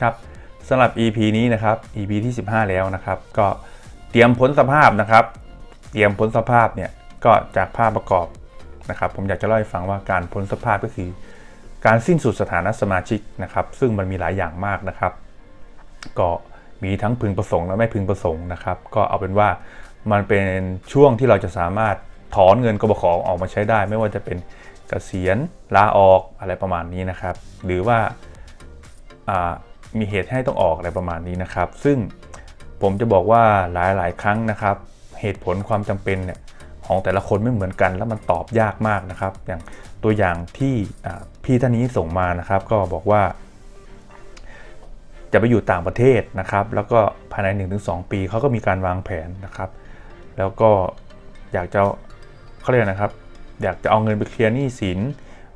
ครับสำหรับ EP นี้นะครับ EP ที่ 15 แล้วนะครับ ก็เตรียมพ้นสภาพนะครับ เตรียมพ้นสภาพเนี่ยก็จากภาพประกอบนะครับ ผมอยากจะเล่าให้ฟังว่าการพ้นสภาพก็คือ การสิ้นสุดสถานะสมาชิกนะครับ ซึ่งมันมีหลายอย่างมากนะครับ ก็มีทั้งพึงประสงค์และไม่พึงประสงค์นะครับ ก็เอาเป็นว่ามันเป็นช่วงที่เราจะสามารถถอนเงินกบขอออกมาใช้ได้ ไม่ว่าจะเป็นเกษียณลาออกอะไรประมาณนี้นะครับ หรือว่า มีเหตุให้ต้องออกอะไรประมาณนี้นะครับ ซึ่งผมจะบอกว่าหลายๆ ครั้งนะครับ เหตุผลความจำเป็นเนี่ยของแต่ละคนไม่เหมือนกัน แล้วมันตอบยากมากนะครับ อย่างตัวอย่างที่พี่ท่านนี้ส่งมานะครับ ก็บอกว่า จะไปอยู่ต่างประเทศนะครับ แล้วก็ภายใน 1-2 ปีเขาก็มีการวางแผนนะครับ แล้วก็อยากจะเขาเรียกนะครับ อยากจะเอาเงินไปเคลียร์หนี้สิน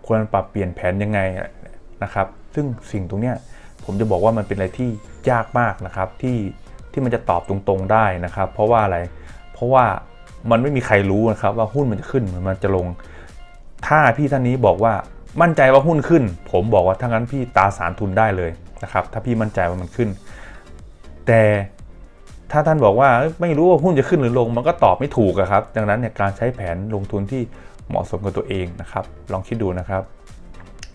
ควรปรับเปลี่ยนแผนยังไงนะครับ ซึ่งสิ่งตรงเนี้ย ผมจะบอกว่ามันเป็นอะไรที่ยากมากนะครับที่ที่มันจะตอบตรงๆได้นะครับ เพราะว่าอะไร เพราะว่ามันไม่มีใครรู้นะครับว่าหุ้นมันจะขึ้นหรือมันจะลง ถ้าพี่ท่านนี้บอกว่ามั่นใจว่าหุ้นขึ้น ผมบอกว่าถ้างั้นพี่ตาสารทุนได้เลยนะครับ ถ้าพี่มั่นใจว่ามันขึ้น แต่ถ้าท่านบอกว่าไม่รู้ว่าหุ้นจะขึ้นหรือลง มันก็ตอบไม่ถูกอะครับ ดังนั้นเนี่ยการใช้แผนลงทุนที่เหมาะสมกับตัวเองนะครับ ลองคิดดูนะครับ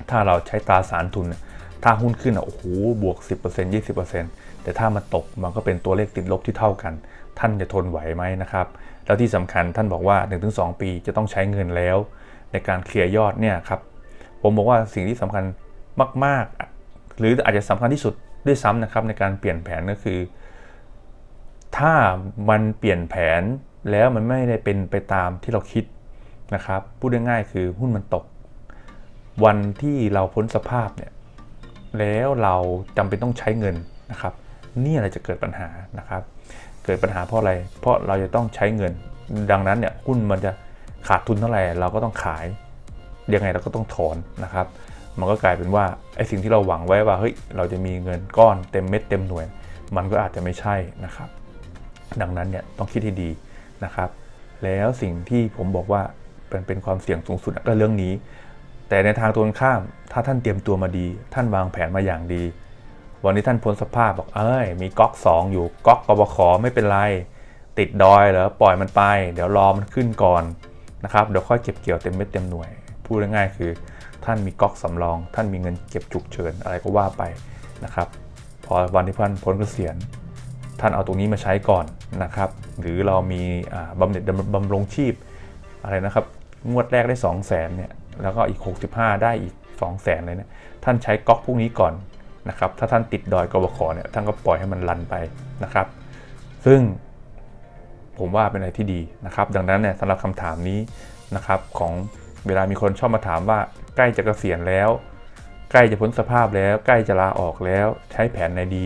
ถ้าเราใช้ตาสารทุนเนี่ย ถ้าหุ้นขึ้นอะโอ้โหบวก 10% 20%แต่ถ้ามันตกมันก็เป็นตัวเลขติดลบที่เท่ากัน ท่านจะทนไหวไหมนะครับ แล้วที่สำคัญท่านบอกว่า 1-2 ปีจะต้องใช้เงินแล้ว ในการเคลียร์ยอดเนี่ยครับผมบอกว่าสิ่งที่สำคัญมาก ๆ หรืออาจจะสำคัญที่สุดด้วยซ้ำนะครับในการเปลี่ยนแผนก็คือ ถ้ามันเปลี่ยนแผนแล้วมันไม่ได้เป็นไปตามที่เราคิดนะครับพูดง่ายๆคือหุ้นมันตก วันที่เราพ้นสภาพเนี่ย แล้วเราจำเป็นต้องใช้เงินนะครับนี่อะไรจะเกิดปัญหานะครับ เกิดปัญหาเพราะอะไร เพราะเราจะต้องใช้เงิน ดังนั้นเนี่ยหุ้นมันจะขาดทุนเท่าไหร่เราก็ต้องขายยังไงเราก็ต้องถอนนะครับ มันก็กลายเป็นว่าไอ้สิ่งที่เราหวังไว้ว่าเฮ้ยเราจะมีเงินก้อนเต็มเม็ดเต็มหน่วย มันก็อาจจะไม่ใช่นะครับ ดังนั้นเนี่ยต้องคิดให้ดีนะครับ แล้วสิ่งที่ผมบอกว่าเป็นเป็นความเสี่ยงสูงสุดก็เรื่องนี้ แต่ในทางตรงข้าม ถ้าท่านเตรียมตัวมาดี ท่านวางแผนมาอย่างดี วันนี้ท่านพ้นสภาพบอกเอ้ย มีก๊อก 2 อยู่ก๊อกกบขไม่เป็นไร ติดดอยเหรอปล่อยมันไป เดี๋ยวรอมันขึ้นก่อนนะครับเดี๋ยวค่อยเก็บเกี่ยวเต็มเม็ดเต็มหน่วย พูดง่ายๆคือ ท่านมีก๊อกสำรอง ท่านมีเงินเก็บฉุกเฉินอะไรก็ว่าไปนะครับพอวันที่ท่านพ้นเกษียณท่านเอาตรงนี้มาใช้ก่อนนะครับ หรือเรามีบำเหน็จบำรงชีพอะไรนะครับ งวดแรกได้ 2 0 0แสนเนี่ย แล้วก็อีก 65 ได้อีก 2 0 0แสนเลยเนี่ยท่านใช้ก๊อกพวกนี้ก่อนนะครับ ถ้าท่านติดดอยกบขเนี่ยท่านก็ปล่อยให้มันรันไปนะครับ ซึ่งผมว่าเป็นอะไรที่ดีนะครับ ดังนั้นเนี่ยสำหรับคำถามนี้นะครับ ของเวลามีคนชอบมาถามว่าใกล้จะเกษียณแล้ว ใกล้จะพ้นสภาพแล้ว ใกล้จะลาออกแล้ว ใช้แผนไหนดี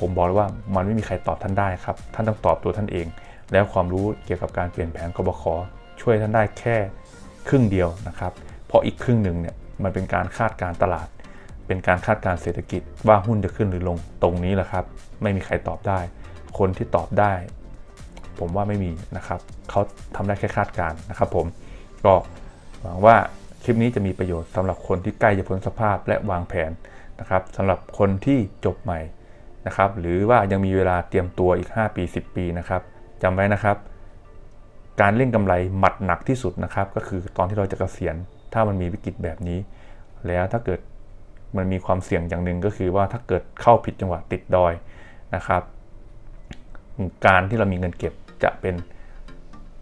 ผมบอกเลยว่ามันไม่มีใครตอบท่านได้ครับ ท่านต้องตอบตัวท่านเอง แล้วความรู้เกี่ยวกับการเปลี่ยนแผนกบขช่วยท่านได้แค่ครึ่งเดียวนะครับ เพราะอีกครึ่งหนึ่งเนี่ยมันเป็นการคาดการตลาด เป็นการคาดการเศรษฐกิจว่าหุ้นจะขึ้นหรือลงตรงนี้แหละครับ ไม่มีใครตอบได้ คนที่ตอบได้ ผมว่าไม่มีนะครับเขาทำได้แค่คาดการนะครับ ผมก็หวังว่าคลิปนี้จะมีประโยชน์สำหรับคนที่ใกล้จะพ้นสภาพและวางแผนนะครับสำหรับคนที่จบใหม่นะครับ หรือว่ายังมีเวลาเตรียมตัวอีก 5 ปี 10 ปีนะครับจำไว้นะครับ การเล่นกำไรหมัดหนักที่สุดนะครับ ก็คือตอนที่เราจะเกษียณ ถ้ามันมีวิกฤตแบบนี้ แล้วถ้าเกิดมันมีความเสี่ยงอย่างหนึ่งก็คือว่าถ้าเกิดเข้าผิดจังหวะติดดอยนะครับ การที่เรามีเงินเก็บจะเป็น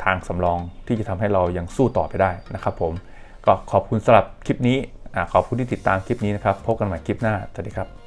ทางสำรองที่จะทำให้เรายังสู้ต่อไปได้นะครับผมก็ขอบคุณสำหรับคลิปนี้อขอบคุณที่ติดตามคลิปนี้นะครับ พบกันใหม่คลิปหน้าสวัสดีครับ